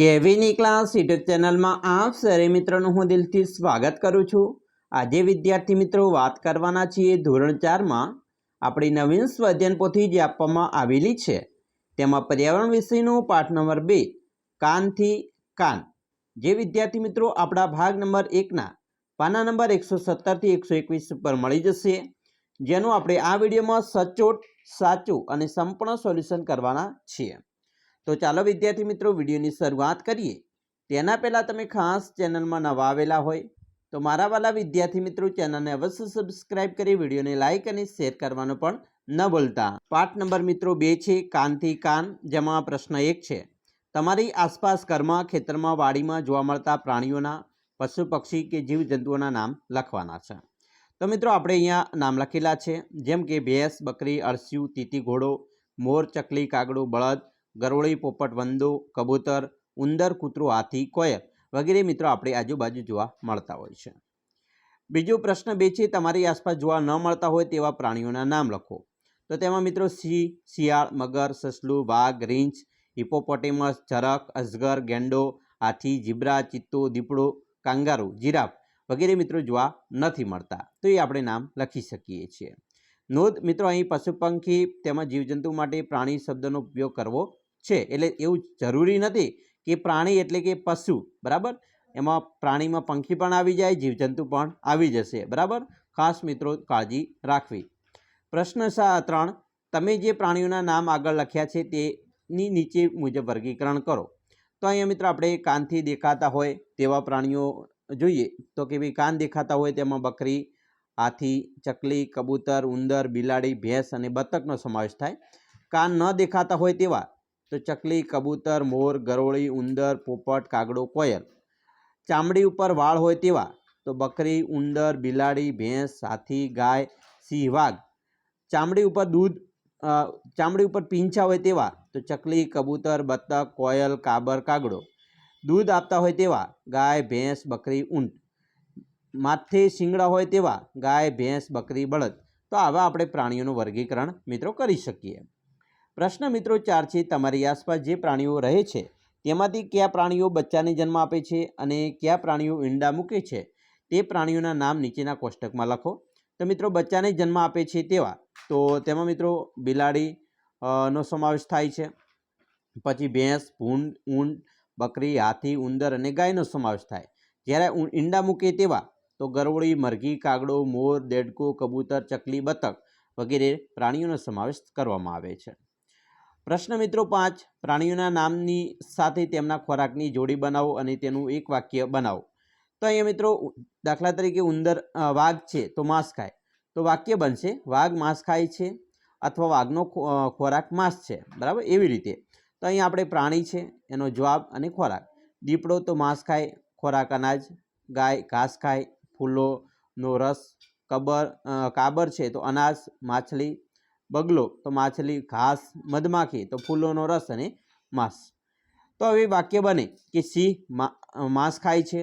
કેવીની class YouTube ચેનલમાં આપ સરે મિત્રોનું હું દિલથી સ્વાગત કરું છું. આજે વિદ્યાર્થી મિત્રો વાત કરવાના છીએ ધોરણ ચારમાં. આપણી નવીન સ્વાધ્યાયન પોથી જે આપવામાં આવેલી છે. તેમાં પર્યાવરણ વિષયનું પાઠ નંબર બે, કાનથી કાન. જે વિદ્યાર્થી મિત્રો આપણા ભાગ નંબર એકના, પાના નંબર એકસો સત્તરથી એકસો એકવીસ પર મળી જશે. જેનું આપણે આ વિડીયોમાં સચોટ, સાચું અને સંપૂર્ણ સોલ્યુશન કરવાના છીએ. તો ચાલો વિદ્યાર્થી મિત્રો, વિડીયોની શરૂઆત કરીએ. તેના પહેલાં તમે ખાસ ચેનલમાં નવા આવેલા હોય, તો મારા વાલા વિદ્યાર્થી મિત્રો, ચેનલને અવશ્ય સબસ્ક્રાઇબ કરી, વિડીયોને લાઇક અને શેર કરવાનો પણ ન ભૂલતા. પાઠ નંબર મિત્રો બે છે, કાનથી કાન, જેમાં પ્રશ્ન એક છે. તમારી આસપાસ ઘરમાં, ખેતરમાં, વાડીમાં જોવા મળતા પ્રાણીઓના, પશુ, પક્ષી કે જીવજંતુઓના નામ લખવાના છે. તો મિત્રો, આપણે અહીંયા નામ લખેલા છે, જેમ કે ભેંસ, બકરી, અળસિયું, તીતી, ઘોડો, મોર, ચકલી, કાગડો, બળદ ગરોળી, પોપટ, વંદો, કબૂતર, ઉંદર, કૂતરો, હાથી, કોયલ વગેરે મિત્રો આપણે આજુબાજુ જોવા મળતા હોય છે. બીજો પ્રશ્ન બે છે, તમારી આસપાસ જોવા ન મળતા હોય તેવા પ્રાણીઓના નામ લખો. તો તેમાં મિત્રો સિંહ, શિયાળ, મગર, સસલું, વાઘ, રીંછ હિપોપોટેમસ જરક અજગર, ગેંડો, હાથી, જીબ્રા, ચિત્તો, દીપડો, કાંગારૂ, જીરાફ વગેરે મિત્રો જોવા નથી મળતા. તો એ આપણે નામ લખી શકીએ છીએ. નોંધ મિત્રો અહીં પશુ પંખી તેમજ જીવજંતુ માટે પ્રાણી શબ્દનો ઉપયોગ કરવો છે, એટલે એવું જરૂરી નથી કે પ્રાણી એટલે કે પશુ, બરાબર? એમાં પ્રાણીમાં પંખી પણ આવી જાય, જીવજંતુ પણ આવી જશે, બરાબર? ખાસ મિત્રો કાળજી રાખવી. પ્રશ્ન ત્રણ, તમે જે પ્રાણીઓના નામ આગળ લખ્યા છે, તેની નીચે મુજબ વર્ગીકરણ કરો. તો અહીંયા મિત્રો આપણે કાનથી દેખાતા હોય તેવા પ્રાણીઓ જોઈએ. તો કે ભાઈ કાન દેખાતા હોય તેમાં બકરી, હાથી, ચકલી, કબૂતર, ઉંદર, બિલાડી, ભેંસ અને બતકનો સમાવેશ થાય. કાન ન દેખાતા હોય તેવા તો ચકલી, કબૂતર, મોર, ગરોળી, ઉંદર, પોપટ, કાગડો, કોયલ. ચામડી ઉપર વાળ હોય તેવા. તો બકરી, ઉંદર, બિલાડી, ભેંસ, હાથી, ગાય, સિંહ, વાઘ. ચામડી ઉપર દૂધ ચામડી ઉપર પીંછા હોય તેવા. તો ચકલી, કબૂતર, બતક, કોયલ, કાબર, કાગડો. દૂધ આપતા હોય તેવા. ગાય, ભેંસ, બકરી, ઊંટ. માથે શિંગડા હોય તેવા. ગાય, ભેંસ, બકરી, બળદ. તો આવા આપણે પ્રાણીઓનું વર્ગીકરણ મિત્રો કરી શકીએ. પ્રશ્ન મિત્રો ચાર છે, તમારી આસપાસ જે પ્રાણીઓ રહે છે, તેમાંથી કયા પ્રાણીઓ બચ્ચાને જન્મ આપે છે અને કયા પ્રાણીઓ ઈંડા મૂકે છે, તે પ્રાણીઓના નામ નીચેના કોષ્ટકમાં લખો. તો મિત્રો, બચ્ચાને જન્મ આપે છે તેવા, તો તેમાં મિત્રો બિલાડી નો સમાવેશ થાય છે. પછી ભેંસ, ભૂંડ, ઊંટ, બકરી, હાથી, ઉંદર અને ગાયનો સમાવેશ થાય. જ્યારે ઈંડા મૂકે તેવા, તો ગરોળી, મરઘી, કાગડો, મોર, દેડકો, કબૂતર, ચકલી, બતક વગેરે પ્રાણીઓનો સમાવેશ કરવામાં આવે છે. પ્રશ્ન મિત્રો પાંચ, પ્રાણીઓના નામની સાથે તેમના ખોરાકની જોડી બનાવો અને તેનું એક વાક્ય બનાવો. તો અહીંયા મિત્રો દાખલા તરીકે ઉંદર વાઘ છે તો માંસ ખાય. તો વાક્ય બનશે, વાઘ માંસ ખાય છે અથવા વાઘનો ખોરાક માંસ છે, બરાબર? એવી રીતે. તો અહીં આપણે પ્રાણી છે, એનો જવાબ અને ખોરાક. દીપડો તો માંસ ખાય, ખોરાક અનાજ, ગાય ઘાસ ખાય, ફૂલોનો રસ, કબર કાબર છે તો અનાજ, માછલી બગલો, તો માછલી ઘાસ, મધમાખી, તો ફૂલોનો રસ અને માંસ. તો હવે વાક્ય બને કે સિંહ માંસ ખાય છે,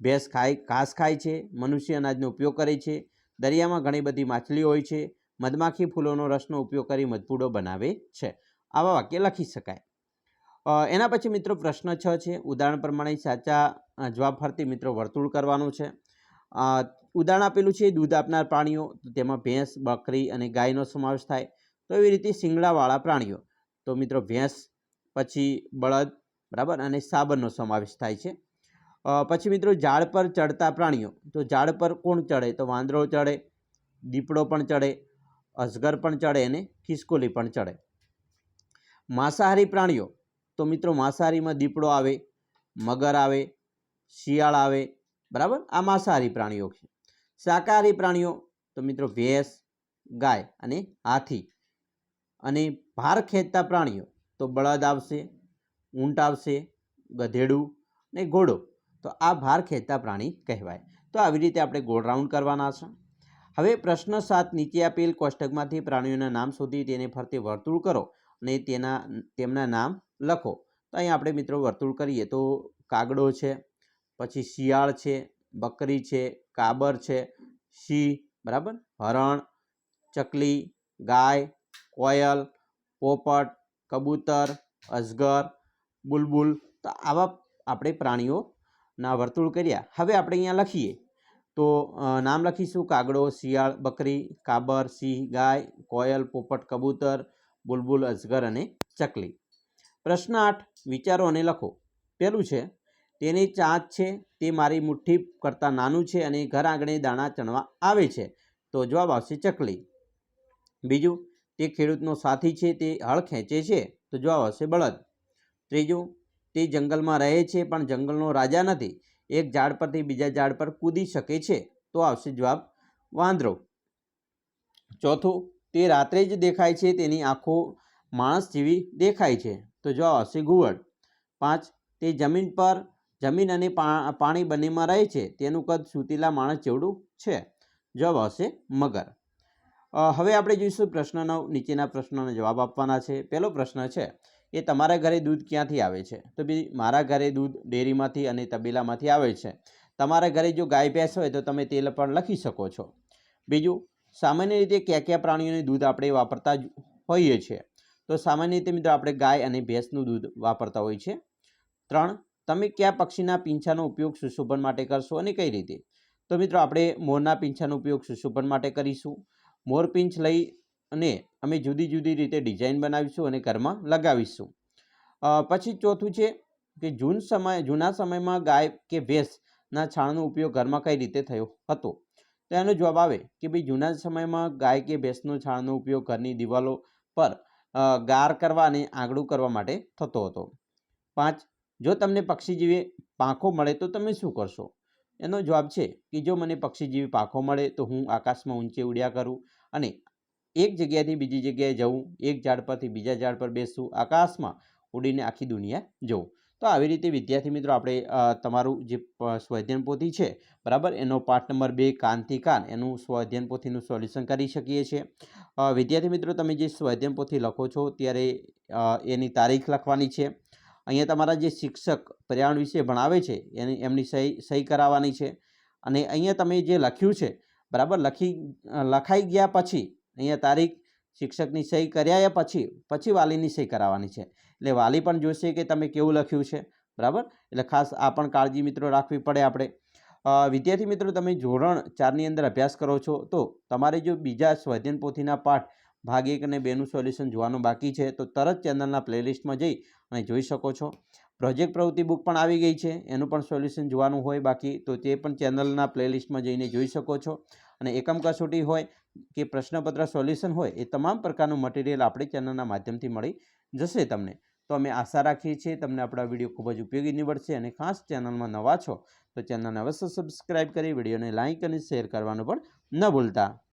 ભેંસ ખાય, ઘાસ ખાય છે, મનુષ્ય અનાજનો ઉપયોગ કરે છે, દરિયામાં ઘણી બધી માછલીઓ હોય છે, મધમાખી ફૂલોનો રસનો ઉપયોગ કરી મધપૂડો બનાવે છે. આવા વાક્ય લખી શકાય. એના પછી મિત્રો પ્રશ્ન છ છે. ઉદાહરણ પ્રમાણે સાચા જવાબ ફરતી મિત્રો વર્તુળ કરવાનું છે. ઉદાહરણ આપેલું છે, દૂધ આપનાર પ્રાણીઓ તેમાં ભેંસ, બકરી અને ગાયનો સમાવેશ થાય. તો એવી રીતે શિંગડાવાળા પ્રાણીઓ. તો મિત્રો ભેંસ, પછી બળદ, બરાબર, અને સાબરનો સમાવેશ થાય છે. પછી મિત્રો ઝાડ પર ચડતા પ્રાણીઓ. તો ઝાડ પર કોણ ચડે? તો વાંદરો ચડે, દીપડો પણ ચડે, અજગર પણ ચડે અને ખિસકોલી પણ ચડે. માંસાહારી પ્રાણીઓ. તો મિત્રો માંસાહારીમાં દીપડો આવે, મગર આવે, શિયાળ આવે બરાબર? આ માંસાહારી પ્રાણીઓ છે. શાકાહારી પ્રાણીઓ, તો મિત્રો ભેંસ, ગાય અને હાથી અને ભાર ખેંચતા પ્રાણીઓ, તો બળદ આવશે, ઊંટ આવશે, ગધેડું ને ઘોડો. તો આ ભાર ખેંચતા પ્રાણી કહેવાય. તો આવી રીતે આપણે ગોળ રાઉન્ડ કરવાના છે. હવે પ્રશ્ન સાત નીચે આપેલ કોષ્ટકમાંથી પ્રાણીઓના નામ શોધી તેને ફરતે વર્તુળ કરો અને તેના, તેમના નામ લખો. તો અહીં આપણે મિત્રો વર્તુળ કરીએ તો કાગડો છે પછી શિયાળ છે, બકરી છે, કાબર છે, સિંહ, બરાબર? હરણ, ચકલી, ગાય, કોયલ, પોપટ, કબૂતર, અજગર, બુલબુલ. તો આવા આપણે પ્રાણીઓના વર્તુળ કર્યા. હવે આપણે અહીંયા લખીએ. તો નામ લખીશું. કાગડો, શિયાળ, બકરી, કાબર, સિંહ, ગાય, કોયલ, પોપટ, કબૂતર, બુલબુલ, અજગર અને ચકલી. પ્રશ્ન આઠ. વિચારો અને લખો. પહેલું છે તેની ચાંચ છે, તે મારી મુઠ્ઠી કરતાં નાનું છે અને ઘર આંગણે દાણા ચણવા આવે છે. તો જવાબ આવશે ચકલી. બીજું, તે ખેડૂતનો સાથી છે, તે હળ ખેંચે છે. તો જવાબ આવશે બળદ. ત્રીજું, તે જંગલમાં રહે છે, પણ જંગલનો રાજા નથી. એક ઝાડ પરથી બીજા ઝાડ પર કૂદી શકે છે. તો આવશે જવાબ વાંદરો. ચોથું, તે રાત્રે જ દેખાય છે, તેની આંખો માણસ જેવી દેખાય છે. તો જવાબ આવશે ઘુવડ. પાંચ, તે જમીન પર જમીન અને પાણી બંનેમાં રહે છે. તેનું કદ સુતીલા માણસ જેવડું છે. જવાબ આવશે મગર. હવે આપણે જોઈશું પ્રશ્નનો, નીચેના પ્રશ્નનો જવાબ આપવાના છે. પહેલો પ્રશ્ન છે એ તમારા ઘરે દૂધ ક્યાંથી આવે છે? તો બી, મારા ઘરે દૂધ ડેરીમાંથી અને તબેલામાંથી આવે છે. તમારા ઘરે જો ગાય, ભેંસ હોય તો તમે તે પણ લખી શકો છો. બીજું, સામાન્ય રીતે કયા કયા પ્રાણીઓનું દૂધ આપણે વાપરતા હોઈએ છીએ? તો સામાન્ય રીતે મિત્રો આપણે ગાય અને ભેંસનું દૂધ વાપરતા હોય છે. ત્રણ તમે કયા પક્ષીના પીંછાનો ઉપયોગ સુશોભન માટે કરશો અને કઈ રીતે? તો મિત્રો, આપણે મોરના પીંછાનો ઉપયોગ સુશોભન માટે કરીશું. મોર પીંછ લઈ અને અમે જુદી જુદી રીતે ડિઝાઇન બનાવીશું અને ઘરમાં લગાવીશું. પછી ચોથું છે કે જૂન સમય, જૂના સમયમાં ગાય કે ભેંસના છાણનો ઉપયોગ ઘરમાં કઈ રીતે થયો હતો? તો એનો જવાબ આવે કે ભાઈ, જૂના સમયમાં ગાય કે ભેંસનો છાણનો ઉપયોગ ઘરની દિવાલો પર ગાર કરવા અને આંગળું કરવા માટે થતો હતો. પાંચ જો તમને પક્ષી જેવી પાંખો મળે તો તમે શું કરશો? એનો જવાબ છે કે જો મને પક્ષી જેવી પાંખો મળે તો હું આકાશમાં ઊંચે ઉડ્યા કરું અને એક જગ્યાએથી બીજી જગ્યાએ જવું એક ઝાડ પરથી બીજા ઝાડ પર બેસવું આકાશમાં ઉડીને આખી દુનિયા જવું તો આવી રીતે વિદ્યાર્થી મિત્રો આપણે તમારું જે સ્વાધ્યાયન પોથી છે, બરાબર? એનો પાઠ નંબર બે, કાનથી કાન, એનું સ્વાધ્યાયન પોથીનું સોલ્યુશન કરી શકીએ છીએ. વિદ્યાર્થી મિત્રો તમે જે સ્વાધ્યાયન પોથી લખો છો ત્યારે એની તારીખ લખવાની છે. અહીંયા તમારા જે શિક્ષક પર્યાવરણ વિશે ભણાવે છે, એની, એમની સહી સહી કરાવવાની છે. અને અહીંયા તમે જે લખ્યું છે, બરાબર, લખી, લખાઈ ગયા પછી, અહીંયા તારીખ, શિક્ષકની સહી કર્યા પછી પછી વાલીની સહી કરાવવાની છે. એટલે વાલી પણ જોશે કે તમે કેવું લખ્યું છે, બરાબર? એટલે ખાસ આ પણ કાળજી મિત્રો રાખવી પડે આપણે. વિદ્યાર્થી મિત્રો, તમે ધોરણ ચારની અંદર અભ્યાસ કરો છો, તો તમારે જો બીજા સ્વાધ્યાયન પોથીના પાઠ ભાગ એક અને બેનું સોલ્યુશન જોવાનું બાકી છે, તો તરત ચેનલના પ્લેલિસ્ટમાં જઈ અને જોઈ શકો છો. પ્રોજેક્ટ પ્રવૃત્તિ બુક પણ આવી ગઈ છે, એનું પણ સોલ્યુશન જોવાનું હોય બાકી, તો તે પણ ચેનલના પ્લેલિસ્ટમાં જઈને જોઈ શકો છો. અને એકમ કસોટી હોય કે પ્રશ્નપત્ર સોલ્યુશન હોય, એ તમામ પ્રકારનું મટીરિયલ આપણે ચેનલના માધ્યમથી મળી જશે તમને. તો અમે આશા રાખીએ છીએ તમને આપણા વીડિયો ખૂબ જ ઉપયોગી નીવડશે અને ખાસ ચેનલમાં નવા છો, તો ચેનલને અવશ્ય સબસ્ક્રાઇબ કરી, વિડીયોને લાઇક અને શેર કરવાનું પણ ન ભૂલતા.